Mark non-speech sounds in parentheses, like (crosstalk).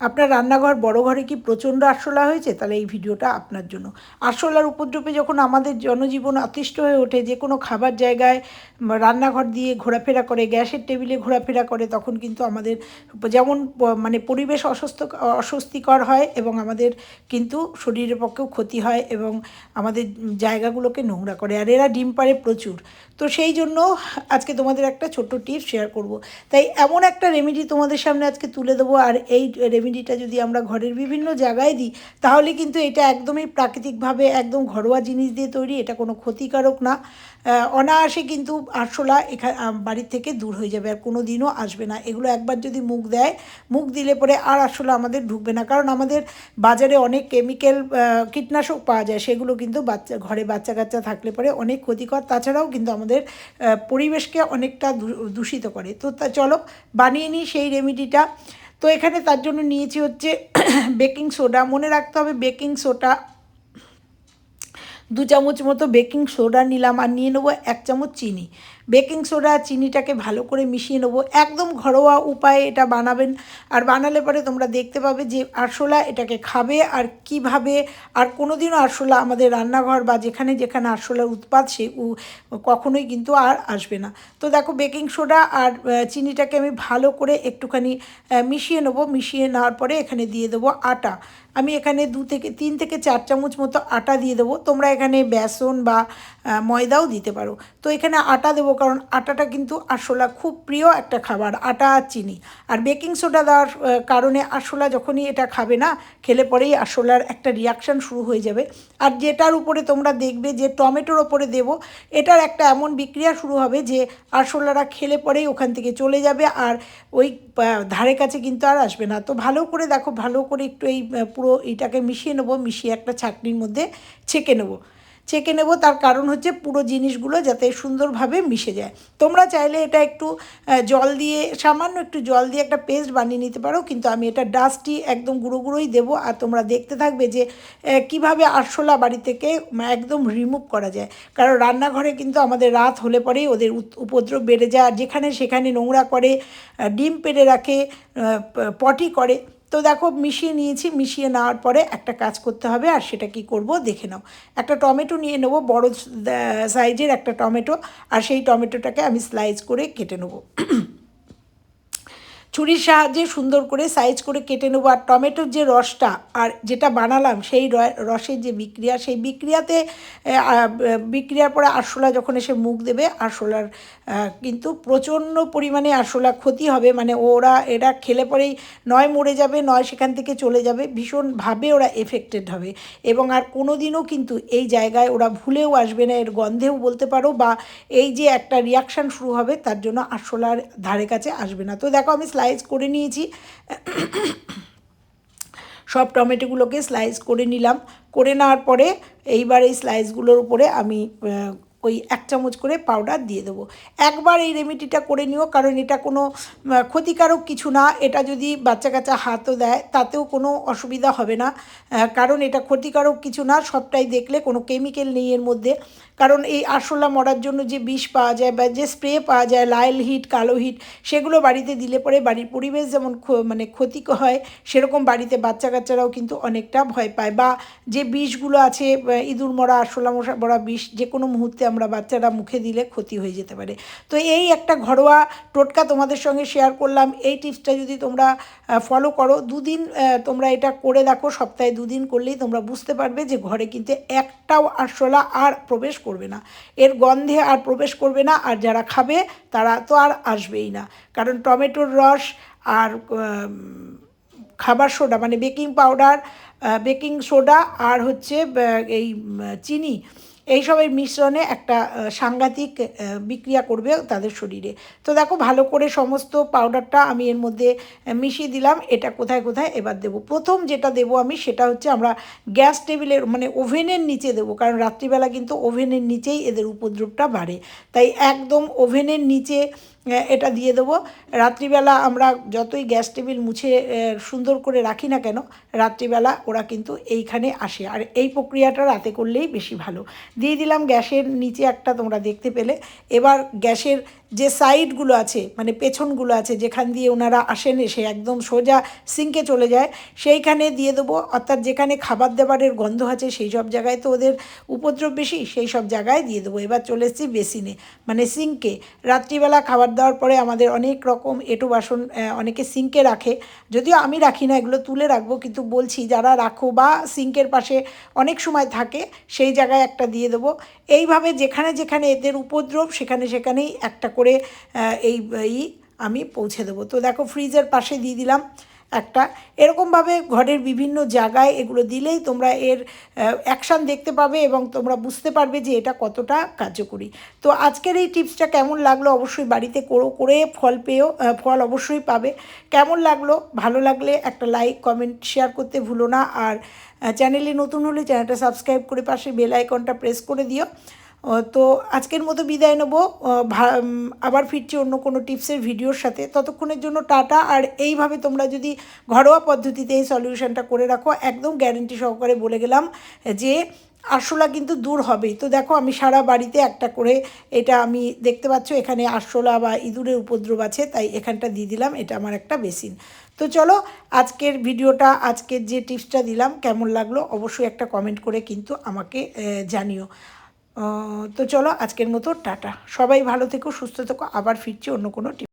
আপনার রান্নাঘর, বড় ঘরে কি প্রচণ্ড আরশোলা হয়েছে? তাহলে এই ভিডিওটা আপনার জন্য। আরশোলার উপদ্রবে যখন আমাদের জনজীবন অতিষ্ঠ হয়ে ওঠে, যে কোনো খাবার জায়গায় রান্নাঘর দিয়ে ঘোরাফেরা করে, গ্যাসের টেবিলে ঘোরাফেরা করে, তখন কিন্তু আমাদের যেমন মানে পরিবেশ অস্বস্ಥ অস্বস্তিকর হয় এবং আমাদের কিন্তু শরীরের পক্ষেও ক্ষতি হয় এবং আমাদের জায়গাগুলোকে নোংরা করে। আর এরা ডিম পারে প্রচুর। তো সেই জন্য আজকে তোমাদের একটা ছোট্ট টিপস শেয়ার করব। তাই এমন একটা রেমেডি তোমাদের সামনে আজকে তুলে দেবো, আর এই রেমেডিটা যদি আমরা ঘরের বিভিন্ন জায়গায় দিই, তাহলে কিন্তু এটা একদমই প্রাকৃতিকভাবে একদম ঘরোয়া জিনিস দিয়ে তৈরি, এটা কোনো ক্ষতিকারক না। অনায়াসে কিন্তু আরশোলা এখানে বাড়ির থেকে দূর হয়ে যাবে আর কোনো দিনও আসবে না। এগুলো একবার যদি মুখ দেয়, মুখ দিলে পরে আর আরশোলা আমাদের ঢুকবে না। কারণ আমাদের বাজারে অনেক কেমিক্যাল কীটনাশক পাওয়া যায়, সেগুলো কিন্তু বাচ্চা, ঘরে বাচ্চা কাচ্চা থাকলে পরে অনেক ক্ষতিকর। তাছাড়াও কিন্তু আমাদের পরিবেশকে অনেকটা দূষিত করে। তো তা চলো, বানিয়ে নিই সেই রেমেডিটা তো এখানে তার জন্য নিয়েছি হচ্ছে (clears throat) বেকিং সোডা। মনে রাখতে হবে বেকিং সোডা, দু চামচ মতো বেকিং সোডা নিলাম আর নিয়ে নেব এক চামচ চিনি। বেকিং সোডা, চিনিটাকে ভালো করে মিশিয়ে নেব। একদম ঘরোয়া উপায়ে এটা বানাবেন। আর বানালে পরে তোমরা দেখতে পাবে যে আরশোলা এটাকে খাবে আর কীভাবে। আর কোনো দিনও আরশোলা আমাদের রান্নাঘর বা যেখানে যেখানে আরশোলার উৎপাদ সে কখনোই কিন্তু আর আসবে না। তো দেখো বেকিং সোডা আর চিনিটাকে আমি ভালো করে একটুখানি মিশিয়ে নেব। মিশিয়ে নেওয়ার পরে এখানে দিয়ে দেবো আটা। আমি এখানে দু থেকে, তিন থেকে চার চামচ মতো আটা দিয়ে দেবো। তোমরা এখানে বেসন বা ময়দাও দিতে পারো। তো এখানে আটা দেবো কারণ আটাটা কিন্তু আরশোলা খুব প্রিয় একটা খাবার, আটা আর চিনি। আর বেকিং সোডা দেওয়ার কারণে আরশোলা যখনই এটা খাবে না, খেলে পরেই আরশোলার একটা রিয়াকশান শুরু হয়ে যাবে। আর যেটার উপরে তোমরা দেখবে যে টমেটোর ওপরে দেবো, এটার একটা এমন বিক্রিয়া শুরু হবে যে আরশোলারা খেলে পরেই ওখান থেকে চলে যাবে আর ওই ধারে কাছে কিন্তু আর আসবে না। তো ভালো করে দেখো, ভালো করে একটু এই পুরো এইটাকে মিশিয়ে নেব, মিশিয়ে একটা ছাঁকনির মধ্যে ছেঁকে নেব। ছেঁকে নেব, তার কারণ হচ্ছে পুরো জিনিসগুলো যাতে সুন্দরভাবে মিশে যায়। তোমরা চাইলে এটা একটু জল দিয়ে, সামান্য একটু জল দিয়ে একটা পেস্ট বানিয়ে নিতে পারো, কিন্তু আমি এটা ডাস্টই একদম গুঁড়ো গুঁড়োই দেবো, আর তোমরা দেখতে থাকবে যে কীভাবে আরশোলা বাড়ি থেকে একদম রিমুভ করা যায়। কারণ রান্নাঘরে কিন্তু আমাদের রাত হলে পরেই ওদের উপদ্রব বেড়ে যায়, আর যেখানে সেখানে নোংরা করে ডিম পেড়ে রাখে পটি করে। তো দেখো, মিশিয়ে নিয়েছি, মিশিয়ে নেওয়ার পরে একটা কাজ করতে হবে আর সেটা কি করব দেখে নাও। একটা টমেটো নিয়ে নেব, বড় সাইজের একটা টমেটো আর সেই টমেটোটাকে আমি স্লাইস করে কেটে নেব। ছুরির সাহায্যে সুন্দর করে সাইজ করে কেটে নেব আর টমেটোর যে রসটা আর যেটা বানালাম সেই রসের যে বিক্রিয়া, সেই বিক্রিয়াতে বিক্রিয়ার পরে আরশোলা যখন এসে মুখ দেবে, আরশোলার কিন্তু প্রচণ্ড পরিমাণে আরশোলা ক্ষতি হবে। মানে ওরা, এরা খেলে পরেই নয় মরে যাবে, নয় সেখান থেকে চলে যাবে। ভীষণভাবে ওরা এফেক্টেড হবে। এবং আর কোনো দিনও কিন্তু এই জায়গায় ওরা ভুলেও আসবে না। এর গন্ধেও বলতে পারো বা এই যে একটা রিয়াকশান শুরু হবে, তার জন্য আরশোলার ধারে কাছে আসবে না। তো দেখো, আমি স্লাইস করে নিয়েছি। সব টমেটোগুলোকে স্লাইস করে নিলাম। করে নেওয়ার পরে এইবার এই স্লাইসগুলোর উপরে আমি ওই এক চামচ করে পাউডার দিয়ে দেবো। একবার এই রেমেডিটা করে নিও, কারণ এটা কোনো ক্ষতিকারক কিছু না। এটা যদি বাচ্চা কাচ্চা হাতও দেয়, তাতেও কোনো অসুবিধা হবে না। কারণ এটা ক্ষতিকারক কিছু না, সবটাই দেখলে, কোনো কেমিক্যাল নেই এর মধ্যে। কারণ এই আরশোলা মরার জন্য যে বিষ পাওয়া যায় বা যে স্প্রে পাওয়া যায়, লাল হিট কালো হিট সেগুলো বাড়িতে দিলে পরে বাড়ির পরিবেশ যেমন মানে ক্ষতি হয়, সেরকম বাড়িতে বাচ্চা কাচ্চারাও কিন্তু অনেকটা ভয় পায়। বা যে বিষগুলো আছে ইঁদুর মরা, আরশোলা মশা মরা বিষ যে কোনো মুহূর্তে আমরা বাচ্চারা মুখে দিলে ক্ষতি হয়ে যেতে পারে। তো এই একটা ঘরোয়া টোটকা তোমাদের সঙ্গে শেয়ার করলাম। এই টিপসটা যদি তোমরা ফলো করো, দুদিন তোমরা এটা করে দেখো, সপ্তাহে দুদিন করলেই তোমরা বুঝতে পারবে যে ঘরে কিন্তু একটাও আরশোলা আর প্রবেশ করবে না। এর গন্ধে আর প্রবেশ করবে না, আর যারা খাবে তারা তো আর আসবেই না। কারণ টমেটোর রস আর খাবার সোডা মানে বেকিং পাউডার বেকিং সোডা আর হচ্ছে এই চিনি এইসবের মিশ্রণে একটা সাংঘাতিক বিক্রিয়া করবে তাদের শরীরে। তো দেখো, ভালো করে সমস্ত পাউডারটা আমি এর মধ্যে মিশিয়ে দিলাম। এটা কোথায় কোথায়? এবার দেব। প্রথম যেটা দেব আমি, সেটা হচ্ছে আমরা গ্যাস টেবিলের মানে ওভেনের নিচে দেবো। কারণ রাত্রিবেলা কিন্তু ওভেনের নিচেই এদের উপদ্রবটা বাড়ে। তাই একদম ওভেনের নিচে এটা দিয়ে দেবো। রাত্রিবেলা আমরা যতই গ্যাস টেবিল মুছে সুন্দর করে রাখি না কেন, রাত্রিবেলা ওরা কিন্তু এইখানে আসে। আর এই প্রক্রিয়াটা রাতে করলেই বেশি ভালো। দিয়ে দিলাম গ্যাসের নিচে একটা তোমরা দেখতে পেলে। এবার গ্যাসের যে সাইডগুলো আছে মানে পেছনগুলো আছে, যেখান দিয়ে ওনারা আসেন, এসে একদম সোজা সিঙ্কে চলে যায়। সেইখানে দিয়ে দেবো, অর্থাৎ যেখানে খাবার দাবারের গন্ধ আছে, সেই সব জায়গায় তো ওদের উপদ্রব বেশি, সেই সব জায়গায় দিয়ে দেবো। এবার চলে এসেছি বেসিনে মানে সিঙ্কে রাত্রিবেলা খাবার দেওয়ার পরে আমাদের অনেক রকম এঁটো বাসন অনেকে সিঙ্কে রাখে। যদিও আমি রাখি না, এগুলো তুলে রাখব, কিন্তু বলছি যারা রাখো বা সিঙ্কের পাশে অনেক সময় থাকে, সেই জায়গায় একটা দিয়ে দেবো। এইভাবে যেখানে যেখানে এদের উপদ্রব, সেখানে সেখানেই একটা করে এই আমি পৌঁছে দেবো। তো দেখো ফ্রিজের পাশে দিয়ে দিলাম একটা। এরকমভাবে ঘরের বিভিন্ন জায়গায় এগুলো দিলেই তোমরা এর অ্যাকশান দেখতে পাবে এবং তোমরা বুঝতে পারবে যে এটা কতটা কার্যকরী। তো আজকের এই টিপসটা কেমন লাগল অবশ্যই বাড়িতে করো, করে ফল পেয়েও ফল অবশ্যই পাবে। কেমন লাগল? ভালো লাগলে একটা লাইক কমেন্ট শেয়ার করতে ভুলো না। আর চ্যানেলে নতুন হলে চ্যানেলটা সাবস্ক্রাইব করে পাশে বেল আইকনটা প্রেস করে দিও। তো আজকের মতো বিদায় নেব। আবার ফিরছি অন্য কোনো টিপসের ভিডিওর সাথে। ততক্ষণের জন্য টাটা। আর এইভাবে তোমরা যদি ঘরোয়া পদ্ধতিতে এই সলিউশনটা করে রাখো, একদম গ্যারেন্টি সহকারে বলে গেলাম যে আরশোলা কিন্তু দূর হবেই। তো দেখো, আমি সারা বাড়িতে একটা করে এটা আমি দেখতে পাচ্ছ, এখানে আরশোলা বা ইঁদুরের উপদ্রব আছে, তাই এখানটা দিয়ে দিলাম, এটা আমার একটা বেসিন। তো চলো, আজকের ভিডিওটা, আজকের যে টিপসটা দিলাম, কেমন লাগল অবশ্যই একটা কমেন্ট করে কিন্তু আমাকে জানিও। তো চলো আজকের মতো টাটা। সবাই ভালো থেকো সুস্থ থেকো আবার ফিরছি অন্য কোনো